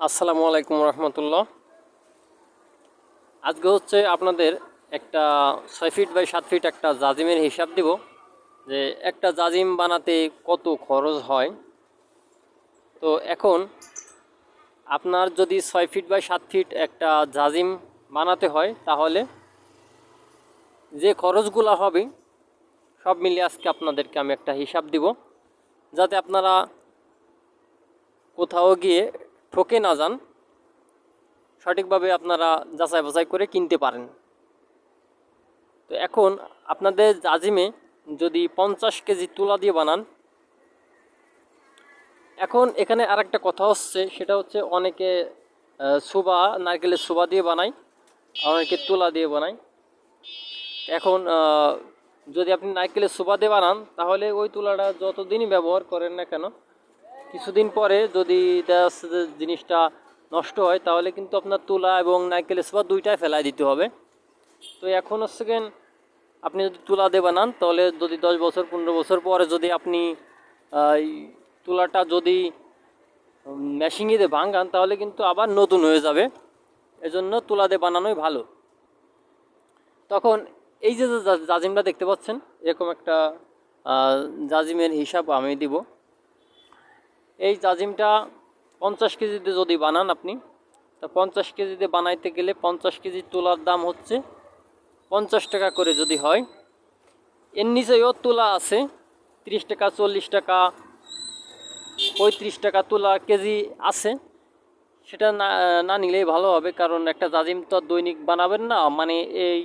আসসালামু আলাইকুম রহমতুল্লাহ। আজকে হচ্ছে আপনাদের একটা ছয় ফিট বাই সাত ফিট একটা জাজিমের হিসাব দিব যে একটা জাজিম বানাতে কত খরচ হয়। তো এখন আপনার যদি ছয় ফিট বাই সাত ফিট একটা জাজিম বানাতে হয় তাহলে যে খরচগুলো হবে সব মিলিয়ে আজকে আপনাদেরকে আমি একটা হিসাব দিব, যাতে আপনারা কোথাও গিয়ে ঠকে না যান, সঠিকভাবে আপনারা যাচাই বাছাই করে কিনতে পারেন। তো এখন আপনাদের জাজিমে যদি পঞ্চাশ কেজি তুলা দিয়ে বানান, এখন এখানে আর একটা কথা হচ্ছে, সেটা হচ্ছে অনেকে সুবা, নারকেলের সুবা দিয়ে বানায় অনেকে তুলা দিয়ে বানায়। এখন যদি আপনি নারকেলের সুবা দিয়ে বানান, তাহলে ওই তুলাটা যতদিনই ব্যবহার করেন না কেন কিছুদিন পরে যদি জিনিসটা নষ্ট হয়, তাহলে কিন্তু আপনার তুলা এবং নারকেলের সুবা দুইটাই ফেলাই দিতে হবে। তো এখন হচ্ছে কেন আপনি যদি তুলা দিয়ে বানান, তাহলে যদি দশ বছর, পনেরো বছর পরে যদি আপনি তুলাটা যদি মেশিনে দিয়ে ভাঙান, তাহলে কিন্তু আবার নতুন হয়ে যাবে। এজন্য তুলা দিয়ে বানানোই ভালো। তখন এই যে জাজিমটা দেখতে পাচ্ছেন, এরকম একটা জাজিমের হিসাব আমি দিব। এই জাজিমটা পঞ্চাশ কেজিতে যদি বানান আপনি, তা পঞ্চাশ কেজিতে বানাইতে গেলে পঞ্চাশ কেজি তোলার দাম হচ্ছে পঞ্চাশ টাকা করে যদি হয়। এর নিচেও তোলা আছে, তিরিশ টাকা, চল্লিশ টাকা, পঁয়ত্রিশ টাকা তোলা কেজি আছে। সেটা না না নিলেই ভালো হবে, কারণ একটা জাজিম তো দৈনিক বানাবেন না। মানে এই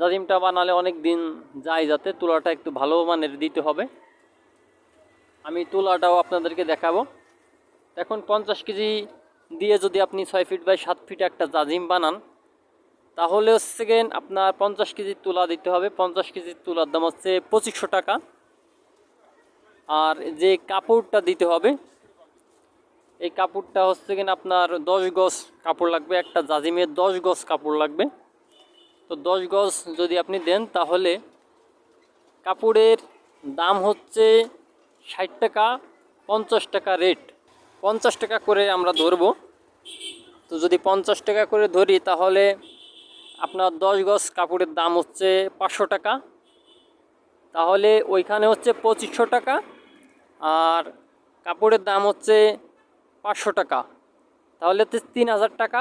জাজিমটা বানালে অনেক দিন যায় যাতে তুলাটা একটু ভালো মানের দিতে হবে। আমি তুলাটাও আপনাদেরকে দেখাবো। এখন পঞ্চাশ কেজি দিয়ে যদি আপনি ছয় ফিট বাই সাত ফিট একটা জাজিম বানান, তাহলে হচ্ছে আপনার পঞ্চাশ কেজি তুলা দিতে হবে। পঞ্চাশ কেজি তুলার দাম হচ্ছে পঁচিশশো টাকা। আর যে কাপড়টা দিতে হবে, এই কাপড়টা হচ্ছে কিনা আপনার দশ গজ কাপড় লাগবে, একটা জাজিমের দশ গজ কাপড় লাগবে। তো দশ গজ যদি আপনি দেন, তাহলে কাপড়ের দাম হচ্ছে ষাট টাকা, পঞ্চাশ টাকা রেট পঞ্চাশ টাকা করে আমরা ধরবো। তো যদি পঞ্চাশ টাকা করে ধরি, তাহলে আপনার দশ গজ কাপড়ের দাম হচ্ছে পাঁচশো টাকা। তাহলে ওইখানে হচ্ছে পঁচিশশো টাকা আর কাপড়ের দাম হচ্ছে পাঁচশো টাকা। তাহলে হচ্ছে তিন হাজার টাকা।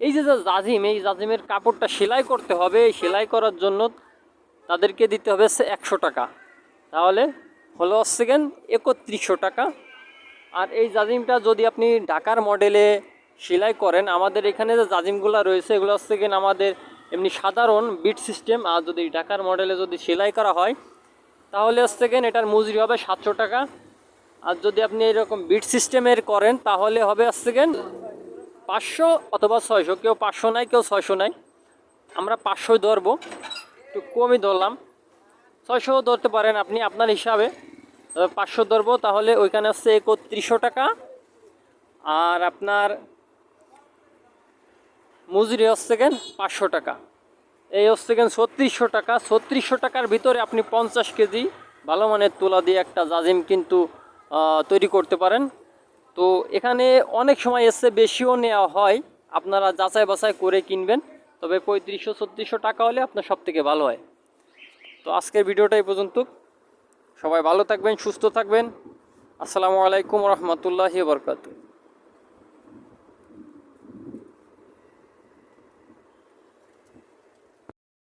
এই যে জাজিম, এই জাজিমের কাপড়টা সেলাই করতে হবে। সেলাই করার জন্য তাদেরকে দিতে হবে একশো টাকা। তাহলে হলো গেন একত্রিশশো টাকা। আর এই জাজিমটা যদি আপনি ঢাকার মডেলে সেলাই করেন, আমাদের এখানে যে জাজিমগুলো রয়েছে, এগুলো হচ্ছে গেন আমাদের এমনি সাধারণ বিট সিস্টেম। আর যদি ঢাকার মডেলে যদি সেলাই করা হয়, তাহলে হচ্ছে গেন এটার মজুরি হবে সাতশো টাকা। আর যদি আপনি এরকম বিট সিস্টেমের করেন, তাহলে হবে হচ্ছে গেন পাঁচশো অথবা ছয়শো, কেউ পাঁচশো নাই, কেউ ছয়শো নাই। আমরা পাঁচশোই ধরবো, একটু কমই ধরলাম। ছয়শো ধরতে পারেন আপনি আপনার হিসাবে। পাঁচশো ধরবো, তাহলে ওইখানে হচ্ছে একত্রিশশো টাকা। আর আপনার মজুরি হচ্ছে কেন পাঁচশো টাকা। এই হচ্ছে কেন ছত্রিশশো টাকা। ছত্রিশশো টাকার ভিতরে আপনি পঞ্চাশ কেজি ভালো মানের তুলা দিয়ে একটা জাজিম কিন্তু তৈরি করতে পারেন। তো এখানে অনেক সময় এসে বেশিও নেওয়া হয়। আপনারা যাচাই বাছাই করে কিনবেন। তবে পঁয়ত্রিশশো, ছত্রিশশো টাকা হলে আপনার সব থেকে ভালো হয়। তো আজকের ভিডিওটা এই পর্যন্ত। সবাই ভালো থাকবেন সুস্থ থাকবেন। আসসালামু আলাইকুম রহমতুল্লাহি বরকাতু